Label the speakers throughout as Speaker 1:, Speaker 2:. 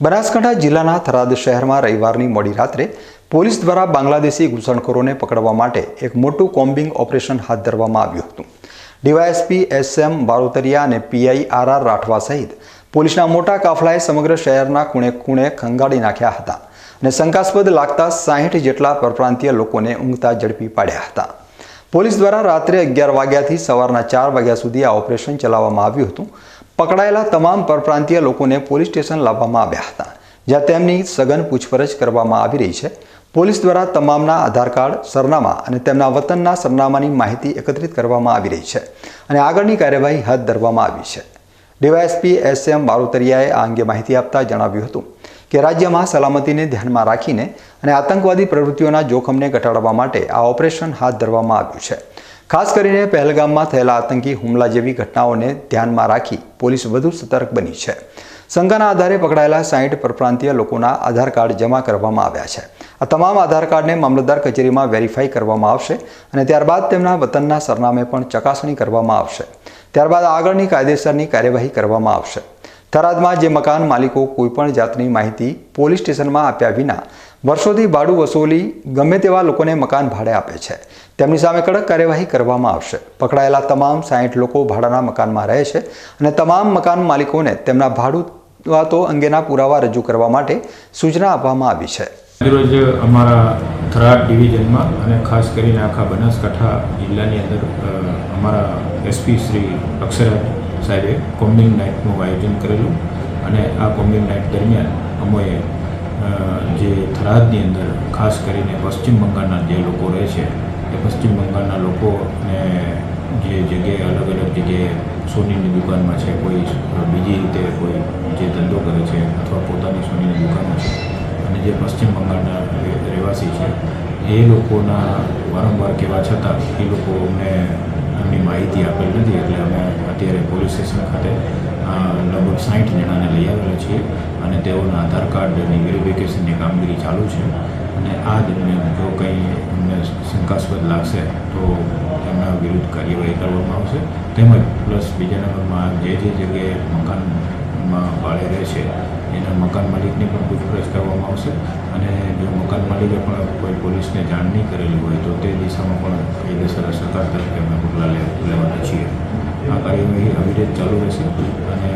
Speaker 1: બનાસકાંઠા જિલ્લાના થરાદ શહેરમાં રવિવારની મોડી રાત્રે પોલીસ દ્વારા બાંગ્લાદેશી ઘૂસણખોરોને પકડવા માટે એક મોટું કોમ્બિંગ ઓપરેશન હાથ ધરવામાં આવ્યું હતું. ડીવાયએસપી એસ એમ બારોતરિયા અને પીઆઈ આર આર રાઠવા સહિત પોલીસના મોટા કાફલાએ સમગ્ર શહેરના ખૂણે ખૂણે ખંગાળી નાખ્યા હતા અને શંકાસ્પદ લાગતા સાહીઠ જેટલા પરપ્રાંતીય લોકોને ઊંઘતા ઝડપી પાડ્યા હતા. પોલીસ દ્વારા રાત્રે અગિયાર વાગ્યાથી સવારના ચાર વાગ્યા સુધી આ ઓપરેશન ચલાવવામાં આવ્યું હતું. પકડાયેલા તમામ પરપ્રાંતીય લોકોને પોલીસ સ્ટેશન લાવવામાં આવ્યા હતા, જ્યાં તેમની સઘન પૂછપરછ કરવામાં આવી રહી છે. પોલીસ દ્વારા તમામના આધાર કાર્ડ, સરનામા અને તેમના વતનના સરનામાની માહિતી એકત્રિત કરવામાં આવી રહી છે અને આગળની કાર્યવાહી હાથ ધરવામાં આવી છે. ડીવાયએસપી એસ એમ બારોતરિયાએ આ અંગે માહિતી આપતા જણાવ્યું હતું. કે રાજ્યમાં સલામતીને ધ્યાનમાં રાખીને અને આતંકવાદી પ્રવૃત્તિઓના જોખમને ઘટાડવા માટે આ ઓપરેશન હાથ ધરવામાં આવ્યું છે. ખાસ કરીને પહેલગામમાં થયેલા આતંકી હુમલા જેવી ઘટનાઓને ધ્યાનમાં રાખી પોલીસ વધુ સતર્ક બની છે. શંકાના આધારે પકડાયેલા સાહીઠ પરપ્રાંતીય લોકોના આધાર કાર્ડ જમા કરવામાં આવ્યા છે. આ તમામ આધાર કાર્ડને મામલતદાર કચેરીમાં વેરીફાઈ કરવામાં આવશે અને ત્યારબાદ તેમના વતનના સરનામે પણ ચકાસણી કરવામાં આવશે. ત્યારબાદ આગળની કાયદેસરની કાર્યવાહી કરવામાં આવશે. થરાદમાં જે મકાન માલિકો કોઈપણ જાતની માહિતી પોલીસ સ્ટેશનમાં આપ્યા વિના વર્ષોથી ભાડું વસૂલી ગમે તેવા લોકોને મકાન ભાડે આપે છે. તેમની સામે કડક કાર્યવાહી કરવામાં આવશે. પકડાયેલા તમામ સાહીઠ લોકો ભાડાના મકાનમાં રહે છે અને તમામ મકાન માલિકોને તેમના ભાડું વાતો અંગેના પુરાવા રજૂ કરવા માટે સૂચના આપવામાં આવી છે.
Speaker 2: રોજ અમારા થરાદ ડિવિઝનમાં અને ખાસ કરીને આખા બનાસકાંઠા જિલ્લાની અંદર અમારા એસપી શ્રી અક્ષરાજ સાહેબે કોમ્બિંગ નાઇટનું આયોજન કરેલું અને આ કોમ્બિંગ નાઇટ દરમિયાન અમોએ જે થરાદની અંદર ખાસ કરીને પશ્ચિમ બંગાળના જે લોકો રહે છે, એ પશ્ચિમ બંગાળના લોકોને જે જગ્યાએ અલગ અલગ જગ્યાએ સોનીની દુકાનમાં છે, કોઈ બીજી રીતે કોઈ જે ધંધો કરે છે અથવા પોતાની સોનીની દુકાનમાં છે અને જે પશ્ચિમ બંગાળના રહેવાસી છે, એ લોકોના વારંવાર કહેવા છતાં એ લોકો અમને એમની માહિતી આપેલ નથી, એટલે અમે અત્યારે પોલીસ સ્ટેશન ખાતે લગભગ સાઠ જણાને લઈ આવેલા છીએ અને તેઓના આધાર કાર્ડની વેરિફિકેશનની કામગીરી ચાલુ છે. અને આ દરમિયાન જો કંઈ અમને શંકાસ્પદ લાગશે, તો એમના વિરુદ્ધ કાર્યવાહી કરવામાં આવશે. તેમજ પ્લસ બીજા નંબરમાં જે જે જગ્યાએ મકાનમાં ભાડે રહે છે. એના મકાન માલિકની પણ પૂછપરછ કરવામાં આવશે અને જો મકાન માલિકે પણ કોઈ પોલીસને જાણ નહીં કરેલી હોય તો તે દિશામાં પણ કાયદેસર સરકાર તરફે અમે પગલાં લેવાના છીએ. આ કાર્યવાહી અવિરત ચાલુ રહેશે અને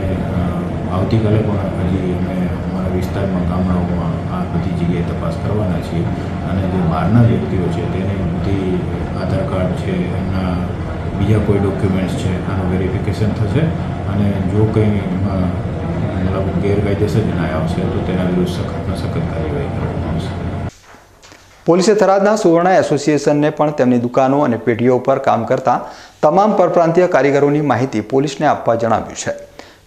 Speaker 2: આવતીકાલે પણ હજી અમે અમારા વિસ્તારમાં ગામડાઓમાં આ બધી જગ્યાએ તપાસ કરવાના છીએ અને જે બહારના વ્યક્તિઓ છે તેને બધી આધાર કાર્ડ છે, એમના બીજા કોઈ ડોક્યુમેન્ટ્સ છે, આનું વેરિફિકેશન થશે અને જો કંઈ એમાં મતલબ ગેરકાયદેસર જણાય આવશે તો તેના વિરુદ્ધ સખતમાં સખત કાર્યવાહી કરવામાં આવશે
Speaker 1: પોલીસે થરાદના સુવર્ણ એસોસિએશનને પણ તેમની દુકાનો અને પેઢીઓ પર કામ કરતા તમામ પરપ્રાંતીય કારીગરોની માહિતી પોલીસને આપવા જણાવ્યું છે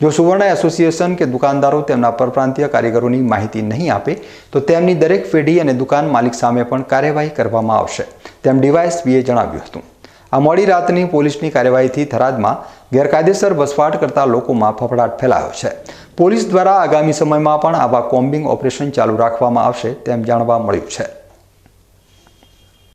Speaker 1: જો સુવર્ણ એસોસિએશન કે દુકાનદારો તેમના પરપ્રાંતીય કારીગરોની માહિતી નહીં આપે તો તેમની દરેક પેઢી અને દુકાન માલિક સામે પણ કાર્યવાહી કરવામાં આવશે તેમ ડીવાયએસપીએ જણાવ્યું હતું આ મોડી રાતની પોલીસની કાર્યવાહીથી થરાદમાં ગેરકાયદેસર વસવાટ કરતા લોકોમાં ફફડાટ ફેલાયો છે. પોલીસ દ્વારા આગામી સમયમાં પણ આવા કોમ્બિંગ ઓપરેશન ચાલુ રાખવામાં આવશે તેમ જાણવા મળ્યું છે.